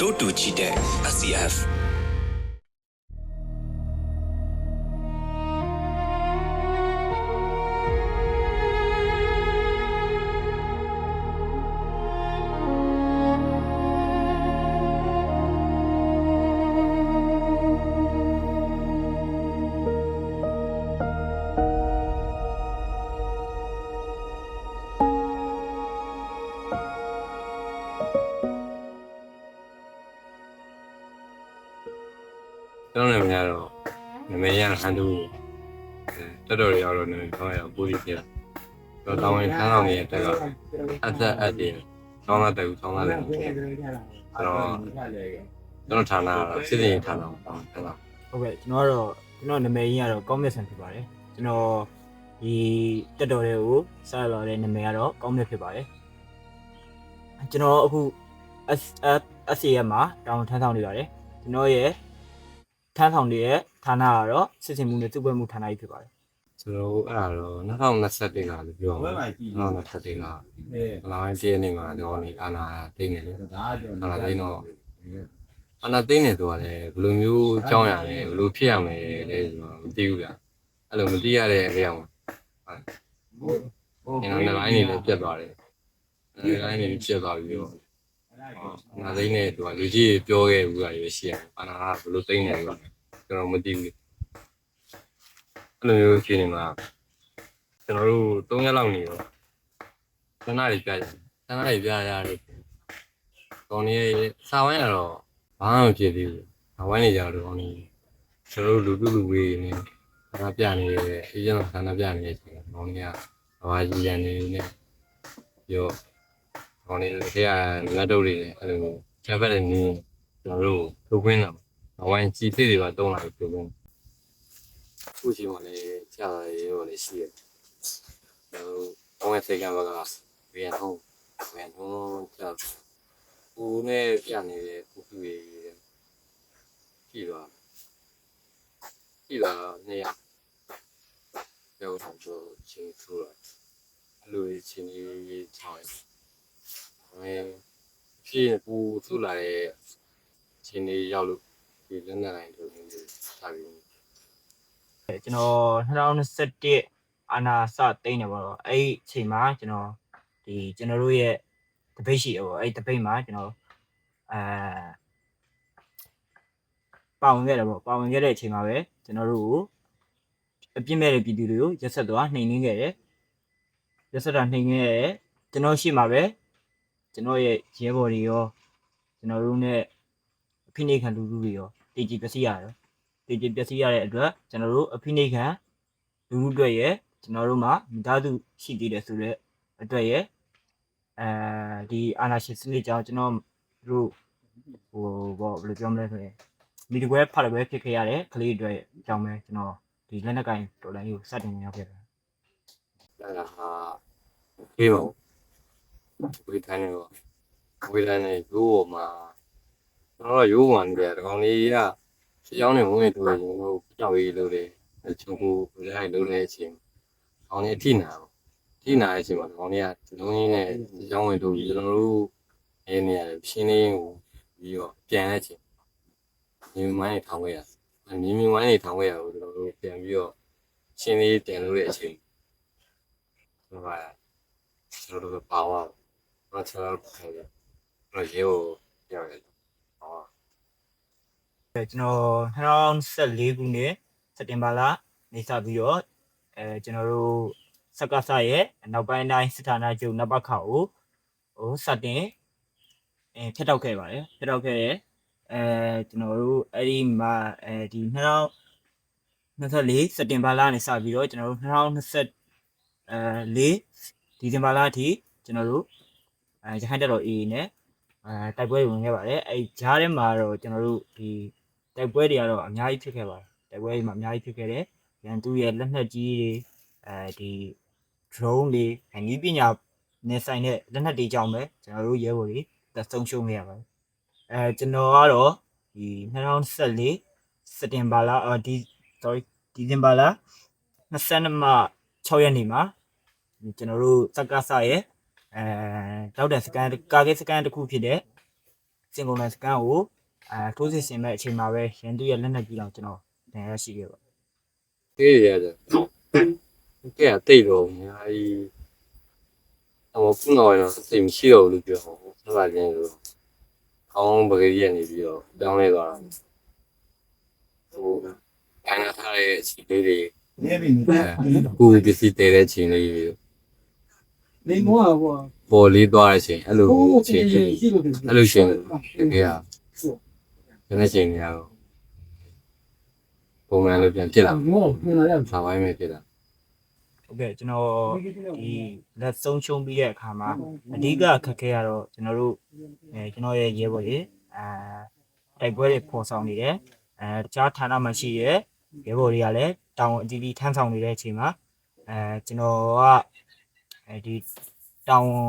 တိုးတူချီတဲ့ SCF ကျွန်တော်နာမည်ကတော့နာမည်ရဟန်တူအဲတော်တော်ရရောက်တော့နာမည်ခေါင်းရပူရီဖြစ်လာတော့တောင်းဝင်ခန်းဆောင်ရဲ့တက်ကအသက်အတည်းဆောင်းလာတယ်ဆောင်းလာတယ်အဲ့တော့ကျွန်တော်ဌာနကတော့စစ်စစ်ဌာနပေါ့ဟုတ်လားဟုတ်ကဲ့ကျွန်တော်ကတော့ကျွန်တော်နာမည်ကြီးကတော့ကောင်းမြတ်ဆန်ဖြစ်ပါတယ်ကျွန်တော်ဒီတက်တော်တွေကိုစလာတဲ့နာမည်ကတော့ကောင်းမြတ်ဖြစ်ပါတယ်ကျွန်တော်အခု S SCM မှာတောင်းထမ်းဆောင်နေပါတယ်ကျွန်တော်ရဲ့ ထမ်းဆောင်နေတဲ့ဌာနကတော့စစ်စင်မှုနဲ့စုပွဲမှုဌာနကြီးဖြစ်ပါတယ်ကျွန်တော်အဲ့ဒါတော့2021ကလို့ပြောမှာ2021ကလာရင်တည့်နေမှာတော့နေအာနာသိနေတယ်အာနာသိတော့အာနာသိနေတော့လည်းဘယ်လိုမျိုးကြောင်းရလဲဘယ်လိုဖြစ်ရမလဲလဲဆိုတော့မသိဘူးဗျအဲ့လိုမသိရတဲ့အရာမှာဟုတ်ကျွန်တော်လည်းလိုင်းနေလည်းပြတ်သွားတယ်လိုင်းနေပြတ်သွားပြီးတော့ အာနာသိနေတော့လူကြီးပြောခဲ့ဘူးကရရှိရတယ်အာနာကဘယ်လိုသိနေလဲကျွန်တော်မသိဘူးအဲ့လိုမျိုးရှင်နေမှာကျွန်တော်တို့3ရက်လောက်နေတော့ဆန္ဒတွေပြရတယ်ဆန္ဒတွေပြရတယ်ကောင်းနေစာဝိုင်းကတော့ဘာမှမဖြစ်သေးဘူးစာဝိုင်းနေကြတော့ကောင်းနေကျွန်တော်တို့လူလူလူဝေးနေဆန္ဒပြနေတယ်အေဂျင့်ကဆန္ဒပြနေတဲ့အချိန်ကောင်းနေကဘာကြီးရန်နေနေပြောကော င်းနေလက်ထက်ကငတ်တုပ်တွေလည်းအဲ့လိုချက်ဖက်နေနေကျွန်တော်တို့ထုတ်ခွင်းတာဘာဝိုင်းကြီးသေးတွေပါတုံးလာပြီးထုတ်ခွင်းခုချိန်မှာလည်းကြာရရောလည်းရှိရတယ်။ဟိုတောင်းရစိတ်ကဘကပြန်ဟောပြန်ဟောကြာဦးနဲ့ပြန်နေတဲ့ခုခုတွေကြည့်ပါကြည့်ပါနေရပြောတော့ဆိုချင်းထူလာအလိုချင်းကြီးချောင်း အဲဖြစ်ပူထူလာတဲ့ချင်းလေးရောက်လို့ဒီလက်နဲ့တိုင်းတို့နေစားပြီးကျွန်တော်2021အာနာစတိန်နေပါတော့အဲ့ဒီအချိန်မှာကျွန်တော်ဒီကျွန်တော်တို့ရဲ့တပိတ်ရှိတယ်ပေါ့အဲ့ဒီတပိတ်မှာကျွန်တော်အဲပါဝင်ခဲ့တယ်ပေါ့ပါဝင်ခဲ့တဲ့အချိန်မှာပဲကျွန်တော်တို့ကိုအပြစ်မဲ့တဲ့ပြည်သူတွေကိုရက်ဆက်သွားနှိမ်နှင်းခဲ့တယ်ရက်ဆက်တာနှိမ်ခဲ့တယ်ကျွန်တော်ရှိမှာပဲ ကျွန်တော်ရဲ့ရဲဘော်တွေရောကျွန်တော်တို့ ਨੇ အဖိနှိတ်ခံလူလူတွေရောတည်ကြည်ပျက်စီးရတယ်တည်ကြည်ပျက်စီးရတဲ့အတွက်ကျွန်တော်တို့အဖိနှိတ်ခံလူမှုတွေရဲ့ကျွန်တော်တို့မှာမိသားစုရှိသေးတယ်ဆိုတော့အတွက်ရဲ့အဲဒီအာနာရှင်စနစ်ကြောင့်ကျွန်တော်တို့ဟိုဘောဘယ်လိုပြောမလဲဆိုရင်မိတကွဲဖတ်ရပဲဖြစ်ခဲ့ရတဲ့ကလေးတွေကြောင့်ပဲကျွန်တော်ဒီလက်နက်ကင်တော်လိုင်းကိုစတင်နေရောက်ခဲ့တယ်အဲ့ဒါဟာခေးပါ ဝေးတိုင်းနေတော့ဝေးတိုင်းနေရိုးပေါ်မှာကျွန်တော်တို့ရိုးပေါ်နေတယ်ဒီကောင်လေးကကြောင်းနေဝင်တူရင်ဟိုကြောက်ရေးလို့လေချုံကိုလည်းလုံးနေတဲ့အချိန်ကောင်လေးအထိနာပေါ့အထိနာတဲ့အချိန်မှာကောင်လေးကလုံးရင်းနဲ့ကြောင်းဝင်တူပြီးကျွန်တော်တို့အဲနေရတယ်ရှင်းလေးကိုပြီးတော့ပြန်တဲ့အချိန်မြင်းမိုင်းထောင်ခဲ့ရမြင်းမြင်းမိုင်းတွေထောင်ခဲ့ရကိုကျွန်တော်တို့ပြန်ပြီးတော့ရှင်းလေးတင်လို့တဲ့အချိန်ဟုတ်ပါကျွန်တော်တို့ပါဝါ တော့ကျွန်တော်တို့ပြန်တယ်တော့ရေကိုပြောရတယ်ဟောအဲကျွန်တော်2014ခုနှစ်စက်တင်ဘာလနေစပြီးတော့အဲကျွန်တော်တို့စက္ကစရဲ့နောက်ပိုင်းတိုင်းစစ်ဌာနချုပ်နပခါကိုဟိုစတင်အဲဖျက်တောက်ခဲ့ပါတယ်ဖျက်တောက်ခဲ့ရဲ့အဲကျွန်တော်တို့အဲ့ဒီမှာအဲဒီ2024စက်တင်ဘာလနေစပြီးတော့ကျွန်တော်တို့2020အဲ4ဒီဇင်ဘာလအထိကျွန်တော်တို့ အဲရခိုင်တပ်တော် AA နဲ့အဲတိုက်ပွဲဝင်ခဲ့ပါတယ်အဲဂျားထဲမှာတော့ကျွန်တော်တို့ဒီတိုက်ပွဲတွေကတော့အများကြီးဖြစ်ခဲ့ပါတယ်တိုက်ပွဲတွေမှာအများကြီးဖြစ်ခဲ့တယ်ရန်သူရဲ့လက်နက်ကြီးတွေအဲဒီ drone တွေအနည်းပညာနဲ့ဆိုင်တဲ့လက်နက်တွေကြောင့်ပဲကျွန်တော်တို့ရဲဘော်တွေတက်ဆုံးရှုံးခဲ့ရပါတယ်အဲကျွန်တော်ကတော့ဒီ2014စက်တင်ဘာလအာဒီ sorry ဒီဇင်ဘာလ22မှ6ရက်နေ့မှာကျွန်တော်တို့စက္ကစရဲ့ အဲတောက်တဲ့စကန်ကားကိစကန်တစ်ခုဖြစ်တဲ့စင်ကုန်တဲ့စကန်ကိုအဲထိုးစစ်ဆင်မဲ့အချိန်မှာပဲရန်သူရဲ့လက်နက်ကြီးတော့ကျွန်တော်တင်ရရှိခဲ့ပါခေးရတယ်ခေးရတိတ်တော့အများကြီးအမခုနောက်ရင်တော့စိတ်မရှိတော့ဘူးလို့ပြောအောင်ဆက်လာခြင်းလို့အောင်းပကတိရနေပြီးတော့တောင်းလဲသွားတာဟိုအနာထားရဲ့အချိန်လေးတွေနေပြီကိုပစ္စည်းတဲတဲ့ချိန်လေးတွေ နေမောကွာပေါ်လေးသွားတဲ့အချိန်အဲ့လိုအချိန်ဖြစ်ရှိလို့အဲ့လိုရှင်တကယ်อ่ะဒီနေ့ချိန်နေရတော့ပုံမှန်လိုပြန်ဖြစ်လာမောနေလာရစာဝိုင်းပဲဖြစ်လာဟုတ်ကဲ့ကျွန်တော်ဒီလက်ဆုံးရှုံးပြီးတဲ့အခါမှာအဓိကအခက်ခဲရတော့ကျွန်တော်တို့အဲကျွန်တော်ရဲ့ရဲဘော်တွေအဲတိုက်ပွဲတွေပေါ်ဆောင်နေတယ်အဲတခြားဌာနမှာရှိရဲရဲဘော်တွေကလည်းတောင်အတီးတီးထမ်းဆောင်နေတဲ့အချိန်မှာအဲကျွန်တော်က အဲဒီတောင်ကို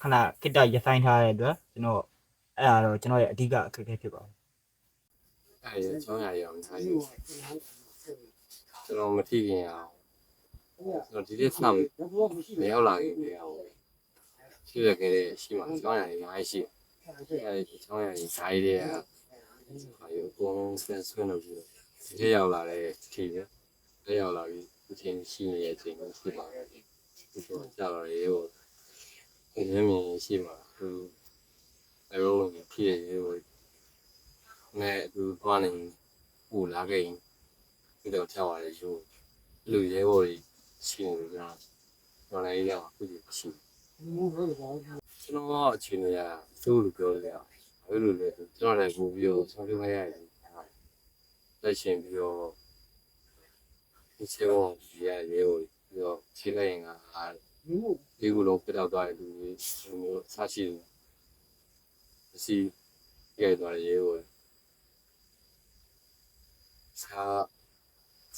ခဏခိတ္တရဆိုင်ထားတဲ့အတွက်ကျွန်တော်အဲ့ဒါတော့ကျွန်တော်ရဲ့အဓိကအခက်ခဲဖြစ်ပါတယ်အဲ့ဒီအချောင်းရရအောင်ထားယူကျွန်တော်မထိခင်ရအောင်ကျွန်တော်ဒီနေ့ဆမ်မရောက်လာခင်လေအောင်ရှိရခဲ့တဲ့ရှိမှအချောင်းရရအများကြီးရှိအဲ့ဒီအချောင်းရရဓာတ်တွေကဟာယူအကုန်လုံးဆက်ဆွနေပြီးဒီနေ့ရောက်လာတဲ့ချိန်ပဲဒီရောက်လာပြီးအချိန်ရှိနေတဲ့အချိန်ကိုရှိပါတယ် ဒီတော့ကြာလာရေဟိုအရင်မြင်ရှိမှာသူအရောဝင်ဖြစ်ရေဟိုနဲ့သူသွားနေပူလာခဲ့ရင်ဒီတော့ဖြောက်ရတယ်ယူလူရဲဘော်ကြီးရှိနေကြတာတော်လည်းရအောင်ခုကြည့်ရှိမောဟုတ်ပါကျွန်တော်အချိန်ရစိုးလို့ပြောလို့ရဘယ်လိုလဲဆိုကျွန်တော်လည်းပို့ပြီးတော့ဆုံးဖြတ်ရရတယ်လက်ရှင်ပြီးတော့ဒီချေဘောကြီးရရဲဘော် ပြီးတော့ခြေလိုက်ရင်ကအားဘူးဒီကုလုံးပြတော့သွားတယ်လူကြီးဒီမျိုးဆရှိတယ်အစီရိုက်သွားတယ်ရဲဘော်စာ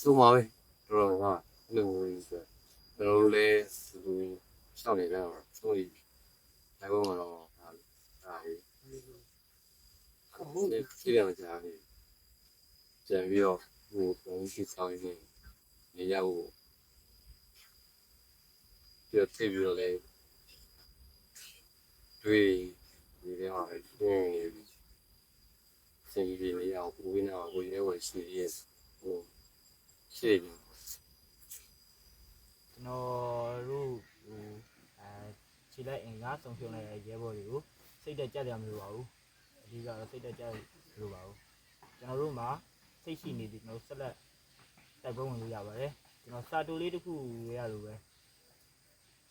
စုမပဲတော်တော်များအဲ့လိုမျိုးကြီးဆိုကျွန်တော်တို့လည်းသူစောင့်နေကြတော့ဆုံးရီလိုက်ဖို့မတော့ဟာဒါကြီးဟုတ်တယ်ပြည်ရမှာကြာနေကျန်ပြီးတော့ဟိုဘုံရှိဆောင်ရင်းနေရဖို့ ပြည့်ပြည့်ပြီးတော့လေတွေ့ဒီထဲမှာတွင်းနေပြီစင်ကြီးလေးအောင်ကိုဝင်းအောင်ကိုရဲဝယ်ရှိရဲ့ဟိုရှိတယ်ကျွန်တော်တို့ဟိုအဲခြေလိုက်အင်္ဂါဆုံးဖြုံလိုက်တဲ့ရဲဘော်တွေကိုစိတ်တက်ကြတယ်မလို့ပါဘူးအဓိကတော့စိတ်တက်ကြတယ်မလို့ပါဘူးကျွန်တော်တို့မှာစိတ်ရှိနေပြီးကျွန်တော်ဆက်လက်တိုက်ပွဲဝင်လို့ရပါတယ်ကျွန်တော်စာတူလေးတစ်ခုရလို့ပဲ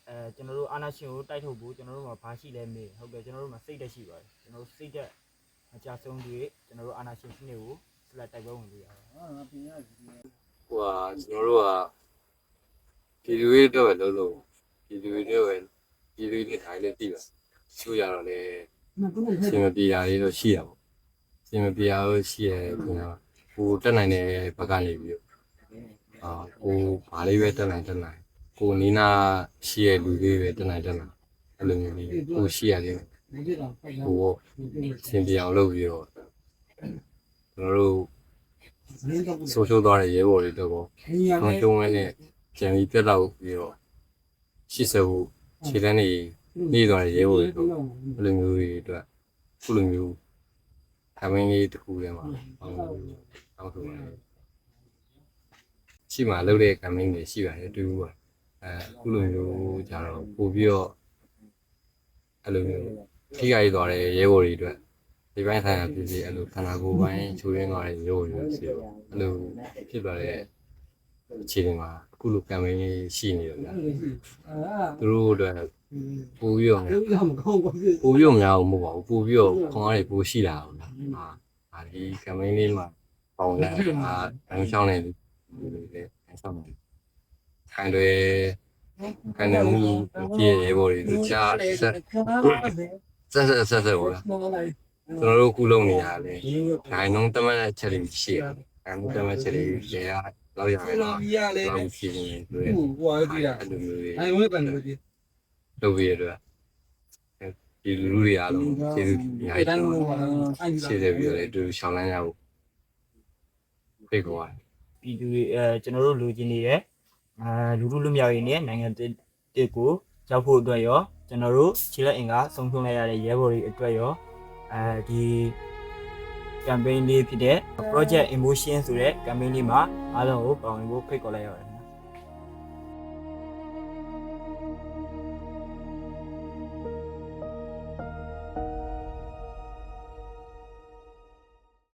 အဲကျွန်တော်တို့အာနာရှင်ကိုတိုက်ထုတ်ဖို့ကျွန်တော်တို့မှာဘာရှိလဲမေးဟုတ်ကဲ့ကျွန်တော်တို့မှာစိတ်တက်ရှိပါတယ်ကျွန်တော်တို့စိတ်တက်မကြဆုံးတွေကျွန်တော်တို့အာနာရှင်စနစ်ကိုဆက်လက်တိုက်ပွဲဝင်လို့ရပါတယ်ဟာပြင်ရပြီဟိုဟာကျွန်တော်တို့ကပြည်သူတွေတော့ပဲလုံးလုံးပြည်သူတွေတော့ပဲပြည်သူတွေထိုင်လေးတည်ပါချိုးရတော့လေမကူလို့စင်မပြေတာလေးတော့ရှိရပါစင်မပြေတာလို့ရှိရခင်ဗျာဟိုတက်နိုင်တဲ့ဘက်ကနေပြီးအာဟိုဘာလေးပဲတက်နိုင်တက်နိုင် ကိုနီးနာရှိရလူလေးပဲတက်နိုင်တက်နိုင်အဲ့လိုမျိုးလေးကိုရှိရတယ်နေကြတာဖိုက်ရဟိုစင်ပြေအောင်လုပ်ပြီးတော့ကျွန်တော်တို့နေတော့ဆိုရှယ်သွားတဲ့ရဲဘော်တွေတော့ခင်ရကျွန်လဲတော်ကျုံးဝဲနဲ့ကြံပြီးပြတ်တော့ပြီးတော့ရှစ်ဆဖို့ခြေတန်းနေနေသွားတဲ့ရဲဘော်တွေတော့ဘယ်လိုမျိုးတွေအတွက်ခုလိုမျိုးအမင်းလေးတစ်ခုထဲမှာအောင်အောင်ဆိုပါတယ်ရှိမှလုပ်တဲ့ကမ်ပိန်းတွေရှိပါတယ်တူပါ အဲခုလိုမျိုးကြတော့ပို့ပြီးတော့အဲ့လိုမျိုးထိခိုက်သွားတဲ့ရဲဘော်တွေအတွက်ဒီပိုင်းဆိုင်ရာပြည်စီအဲ့လိုခန္ဓာကိုယ်ပိုင်းချိုးရင်းသွားတဲ့ရဲဘော်တွေရှိတော့အဲ့လိုဖြစ်သွားတဲ့အခြေအနေမှာအခုလိုကမ်ပိန်းလေးရှိနေတော့ဗျာအာသူတို့အတွက်ပို့ပြီးတော့ဒီကမကောင်းပါဘူးပို့ပြီးတော့များအောင်မဟုတ်ပါဘူးပို့ပြီးတော့ခွန်အားတွေပို့ရှိလာအောင်လားဟာဒါဒီကမ်ပိန်းလေးမှာပေါင်းလာအာအန်ရှောင်းနေတယ်လေအန်ရှောင်းနေ ခိုင်တွေခိုင်နေမှုပြည့်ရေပေါ်တွေသူချာဆက်ဆက်ဆက်ဆက်ဆက်ဟုတ်လားမောလိုက်ကျွန်တော်တို့ခုလုံးနေရတယ်။ဒါနှုံးတမန်တဲ့ချက်တွေရှိရတယ်။အဲနှုံးတမန်ချက်တွေလေရလောက်ရမယ်နော်ရလေ။လောက်ရှိနေတယ်ဟိုဟွာကြည့်ရအဲ့လိုမျိုးတွေအဲ့ဝဲပန်လို့ဒီလုပ်ပြီးရတော့ဒီလူလူတွေအားလုံးကျေးဇူးအများကြီးတတင်န်းပါလို့တဟာယ်အဲ့ဒီ။ရှင်းတယ်ပြီးတော့လေတူရှောင်းလန်းရဖို့ဖိတ်ခေါ်ရတယ်ပြည်သူတွေအဲကျွန်တော်တို့လူချင်းနေတယ် အဲလူလူလူမြောက်ရင်းနဲ့နိုင်ငံတစ်တစ်ကိုရောက်ဖို့အတွက်ရောကျွန်တော်တို့ခြေလက်အင်္ဂါဆုံးဖြုံးလိုက်ရတဲ့ရဲဘော်တွေအတွက်ရောအဲဒီ campaign လေးဖြစ်တဲ့ project emotion ဆိုတဲ့ campaign လေးမှာအားလုံးကိုပါဝင်ဖို့ဖိတ်ခေါ်လိုက်ရပါတယ်